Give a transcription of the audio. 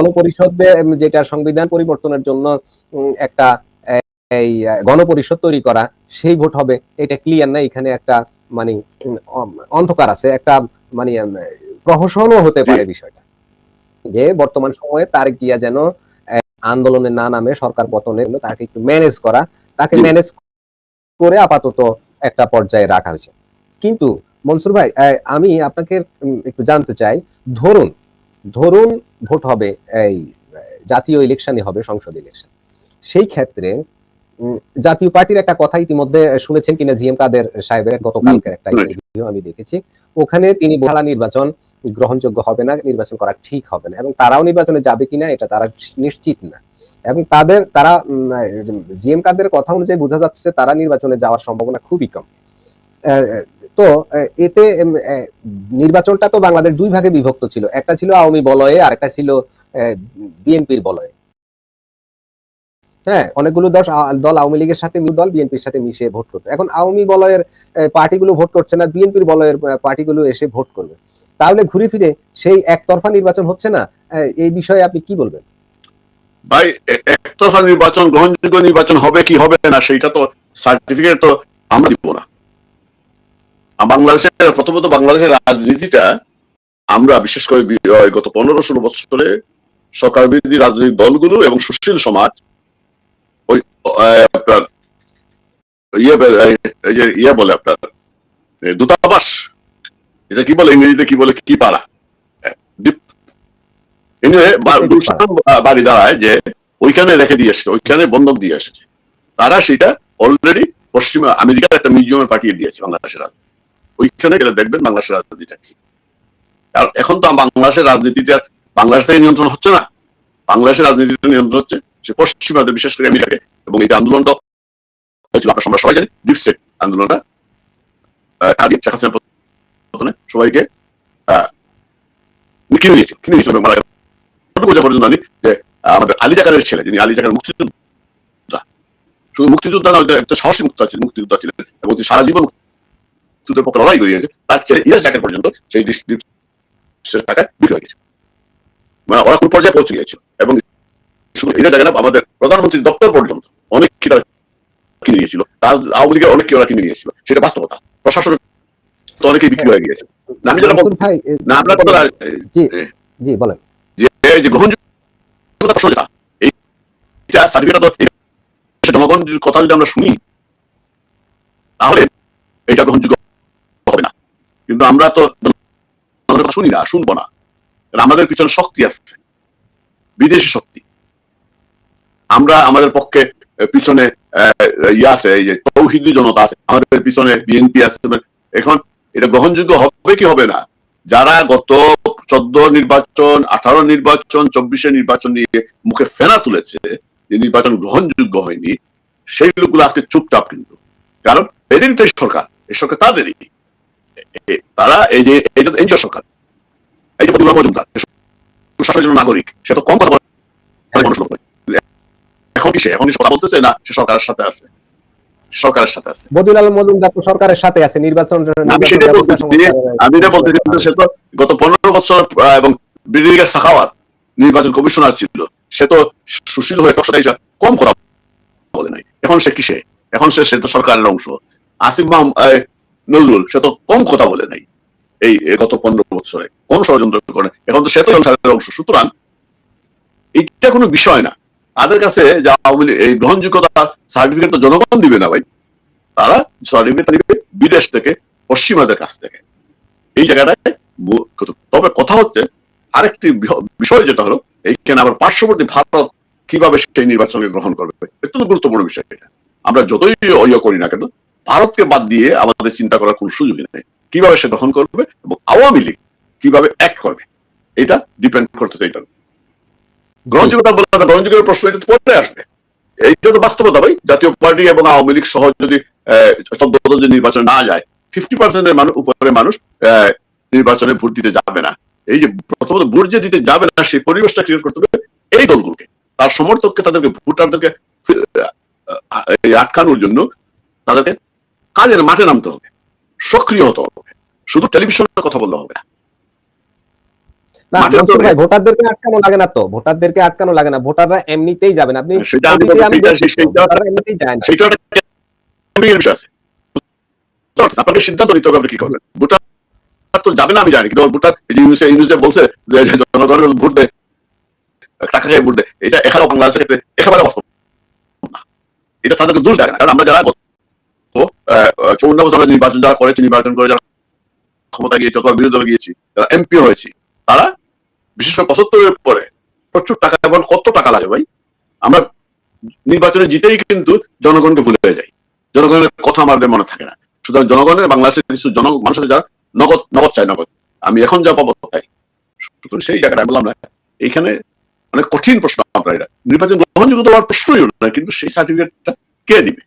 গণপরিষদে যেটা সংবিধান পরিবর্তনের জন্য একটা এই গণপরিষদ তৈরি করা সেই ভোট হবে। এটা ক্লিয়ার না? এখানে একটা মানে অন্ধকার আছে। একটা মানে প্রহসনও হতে পারে বিষয়টা। যে বর্তমান সময়ে তারেক জিয়া যেন আহ, আন্দোলনে না নামে সরকার পতনের জন্য তাকে একটু ম্যানেজ করা তাকে ম্যানেজ করে আপাতত একটা পর্যায়ে রাখা হয়েছে। কিন্তু মনসুর ভাই আমি আপনাকে একটু জানতে চাই। ধরুন ধরুন ভোট হবে এই জাতীয় ইলেকশনই হবে সংসদ ইলেকশন। সেই ক্ষেত্রে জাতীয় পার্টির একটা কথা ইতিমধ্যে শুনেছেন কিনা জিএম কাদের সাহেবের গতকালকের একটা। ইন্টারভিউ আমি দেখেছি। ওখানে তিনি বলা নির্বাচন গ্রহণযোগ্য হবে না নির্বাচন করা ঠিক হবে না এবং তারাও নির্বাচনে যাবে কিনা এটা তারা নিশ্চিত না। এবং তাদের তারা জিএম কাদের কথা অনুযায়ী বোঝা যাচ্ছে যে তারা নির্বাচনে যাওয়ার সম্ভাবনা খুবই কম। তো এতে নির্বাচনটা তো বাংলাদেশ দুই ভাগে বিভক্ত ছিল। একটা ছিল আওয়ামী বলয়ে, আর একটা ছিল বিএনপির বলয়ে। হ্যাঁ অনেকগুলো দশ দল আওয়ামী লীগের সাথে দল বিএনপির সাথে মিশে ভোট করতো এখন আওয়ামী বলয়ের পার্টিগুলো ভোট করছে না, বিএনপির বলয়ের পার্টিগুলো এসে ভোট করবে। তাহলে ঘুরে ফিরে সেই একতরফা নির্বাচন হচ্ছে না? এই বিষয়ে আপনি কি বলবেন? ভাই একতরফা নির্বাচন, গ্রহণযোগ্য নির্বাচন হবে কি হবে না, সেইটা তো সার্টিফিকেট তো আমরা দিব না। বাংলাদেশের প্রথমত বাংলাদেশের রাজনীতিটা আমরা বিশেষ করে গত পনেরো ষোলো বছরে সরকার বিরোধী রাজনৈতিক দলগুলো এবং সুশীল সমাজ ওই আপনার ইয়ে বে- এই- এই যে ইয়ে বলে আপনার দূতাবাস এটা কি বলে ইংরেজিতে কি বলে কি পারা বাড়ি দাঁড়ায় যে ওইখানে রেখে দিয়ে এসেছে ওইখানে বন্ধক দিয়ে এসেছে। তারা সেটা অলরেডি পশ্চিম আমেরিকার একটা মিউজিয়ামে পাঠিয়ে দিয়েছে বাংলাদেশের রাজনীতি। ওইখানে গেলে দেখবেন বাংলাদেশের রাজনীতিটা কি আর এখন তো বাংলাদেশের রাজনীতিটা বাংলাদেশ থেকে নিয়ন্ত্রণ হচ্ছে না বাংলাদেশের রাজনীতিটা নিয়ন্ত্রণ হচ্ছে সে পশ্চিমাদের বিশেষ করে আমেরিকাকে এবং এই আন্দোলনটা হয়েছিল আমরা সবাই জানি ডিপ স্টেট আন্দোলনটা আগে শেখ হাসিনার পতনে সবাইকে কিনে নিয়েছিল কিনে নিয়েছিল মারা গেল। পর্যন্ত জানি যে আমাদের আলী জাকারের ছেলে, যিনি আলী জাকার মুক্তিযোদ্ধা, শুধু মুক্তিযোদ্ধা নয় একটা সাহসী মুক্তা ছিলেন, মুক্তিযোদ্ধা ছিলেন এবং তিনি সারা জীবন মুক্তিযুদ্ধের পক্ষে লড়াই করিয়েছে তার ছেলে ইরাজ জাকার পর্যন্ত সেই ডিস্ট্রিক্ট টাকায় বিক্রি হয়ে গেছে। মানে ওরা কোন পর্যায়ে পৌঁছে গিয়েছিল। এবং শুধু ইরাজ জাকার আমাদের প্রধানমন্ত্রী দপ্তর পর্যন্ত অনেক কি তারা কিনে নিয়েছিল। রাজ- আওয়ামী লীগের অনেক কি ওরা কিনে নিয়েছিল। সেটা বাস্তবতা। প্রশাসনের তো অনেকেই বিক্রি হয়ে গিয়েছে। আমি যেটা ভাই না আপনার কথা জি বলেন। যে গ্রহণযোগ্যতা প্রশ্ন যেটা এইটা সার্টিফিকেট জনগণের কথা যদি আমরা শুনি তাহলে এটা গ্রহণযোগ্য কিন্তু আমরা তো শুনি না, শুনব না। আমাদের পিছনে শক্তি আছে। বিদেশি শক্তি। আমরা আমাদের পক্ষে পিছনে ইয়ে আছে, এই যে তৌহিদি জনতা আছে, আমাদের পিছনে বিএনপি আছে। এখন এটা গ্রহণযোগ্য হবে কি হবে না? যারা গত চোদ্দ নির্বাচন, আঠারো নির্বাচন, চব্বিশে নির্বাচন নিয়ে মুখে ফেনা তুলেছে, যে নির্বাচন গ্রহণযোগ্য হয়নি, সেই লোকগুলো আজকে চুপচাপ কিন্তু। কারণ এদেরই তো সরকার, এই সরকার তাদেরই। তারা এই যে এটা এনজিও সরকার এই যে প্রতিমা মজুমদার শাসনের জন্য নাগরিক সে তো কম কথা বলে এখন কি সে? এখন কথা বলতেছে না সে সরকারের সাথে আছে? সরকারের সাথে আছে। বদিউল আলম মজুমদার তো সরকারের সাথে আছে নির্বাচন আমি ব্যবস্থা বলতেছি আমি এটা বলতে সে তো গত পনেরো বছর এবং ব্রিগেডিয়ার সাখাওয়াত নির্বাচন কমিশনার ছিল সে তো সুশীল হয়ে এসে কম কথা বলে নাই। এখন সে কিসে? এখন সে সে তো সরকারের অংশ। আসিফ মাহম আহ, নজরুল, সে তো কম কথা বলে নাই এই গত পনেরো বছরে কোন ষড়যন্ত্র করে। এখন তো সে তো অংশ। সুতরাং এইটা কোনো বিষয় না। তাদের কাছে যা এই গ্রহণযোগ্যতা সার্টিফিকেট তো জনগণ দিবে না ভাই। তারা সার্টিফিকেট দিবে বিদেশ থেকে, পশ্চিমাদের কাছ থেকে। এই জায়গাটায় তবে কথা হচ্ছে, আরেকটি বিষয় যেটা হলো, এইখানে আবার পার্শ্ববর্তী ভারত কীভাবে সেই নির্বাচনকে গ্রহণ করবে? অত্যন্ত গুরুত্বপূর্ণ বিষয় এটা। আমরা যতই অয় করি না কেন ভারতকে বাদ দিয়ে আমাদের চিন্তা করার কোনো সুযোগই নেই। কীভাবে সে গ্রহণ করবে এবং আওয়ামী লীগ কীভাবে অ্যাক্ট করবে এটা ডিপেন্ড করতেছে এটা গ্রহণযোগ্যতা বলতে হবে, গ্রহণযোগ্যতার প্রশ্ন এটা পরে আসবে। এইটা তো বাস্তবতা ভাই জাতীয় পার্টি এবং আওয়ামী লীগ সহ যদি যদি নির্বাচন না যায় ফিফটি পার্সেন্টের মানুষ উপরে মানুষ নির্বাচনে ভোট দিতে যাবে না। এই যে প্রথমত ভোট যে দিতে যাবে না সেই পরিবেশটা ক্রিয়েট করতে হবে এই দলগুলোকে। তার সমর্থককে তাদেরকে ভোটারদেরকে আটকানোর জন্য তাদেরকে কাজের মাঠে নামতে হবে সক্রিয় হতে হবে শুধু টেলিভিশনের কথা বললে হবে না। ভোটারদেরকে আটকানো লাগে না তো ভোটারদেরকে আটকানো লাগে না ভোটাররা এমনিতেই যাবেন আপনি? আপনাকে সিদ্ধান্ত নিতে হবে আপনি কি করবেন? ভোটার তো যাবে না আমি জানি কিন্তু ভোটার বলছে যে জনগণের ভোট দেয় টাকা খেয়ে ভোট দেয় এটা এখানেও বাংলাদেশের ক্ষেত্রে একেবারে বাস্তব এটা তাদেরকে দোষ না কারণ আমরা যারা চৌন্ন বছর নির্বাচন যারা করেছি নির্বাচন করে যারা ক্ষমতা গিয়েছে অথবা বিরোধী দলে গিয়েছি, যারা এমপি হয়েছি, তারা বিশেষ করে পঁচাত্তরের পরে প্রচুর টাকা এবং কত টাকা লাগে ভাই? আমরা নির্বাচনে জিতেই কিন্তু জনগণকে ভুলে যাই। জনগণের কথা আমাদের মনে থাকে না। সুতরাং জনগণের বাংলাদেশের কিছু জন মানুষের যারা নগদ নগদ চাই নগদ। আমি এখন যা পাবো তাই। সুতরাং সেই জায়গাটা বললাম না, এইখানে অনেক কঠিন প্রশ্ন আপনার এটা। নির্বাচন গ্রহণযোগ্য হওয়ার প্রশ্নই না, কিন্তু সেই সার্টিফিকেটটা কে দিবে?